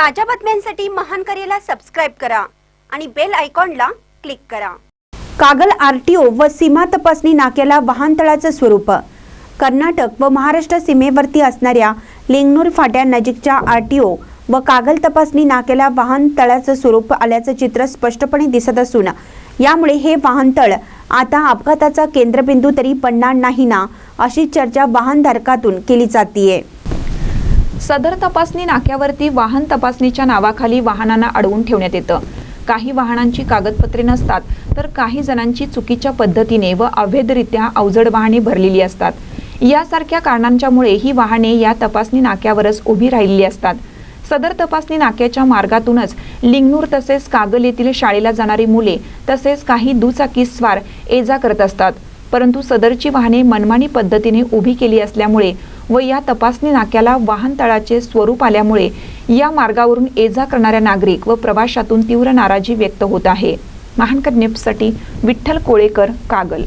ताज्या बातम्यांसाठी महान करेला सबस्क्राईब करा आणि बेल आयकॉनला क्लिक करा. कागल आरटीओ व सीमा तपासणी नाक्याला वाहनतळाचं स्वरूप. कर्नाटक व महाराष्ट्र सीमेवरती असणाऱ्या लिंगनूर फाट्या नजीकच्या आरटीओ व कागल तपासणी नाक्याला वाहनतळाचं स्वरूप आल्याचं चित्र स्पष्टपणे दिसत असून यामुळे हे वाहनतळ आता अपघाताचा केंद्रबिंदू तरी बनणार नाही ना अशी चर्चा वाहनधारकातून केली जातीये. सदर तपासणी नाक्यावरती वाहन तपासणीच्या नावाखाली वाहनांना अडवून ठेवण्यात येतं. काही वाहनांची कागदपत्रे नसतात तर काही जणांची चुकीच्या पद्धतीने व अवैधरित्या अवजड वाहने भरलेली असतात. यासारख्या कारणांच्यामुळे ही वाहने या तपासणी नाक्यावरच उभी राहिलेली असतात. सदर तपासणी नाक्याच्या मार्गातूनच लिंगनूर तसेच कागल येथील शाळेला जाणारी मुले तसेच काही दुचाकी स्वार ये जा करत असतात. परंतु सदरची वाहने मनमानी पद्धतीने उभी केली असल्यामुळे व या तपासणी नाक्याला वाहनतळाचे स्वरूप आल्यामुळे या मार्गावरून ये जा करणाऱ्या नागरिक व प्रवाशातून तीव्र नाराजी व्यक्त होत आहे. महानकर न्यूजसाठी विठ्ठल कोळेकर कागल.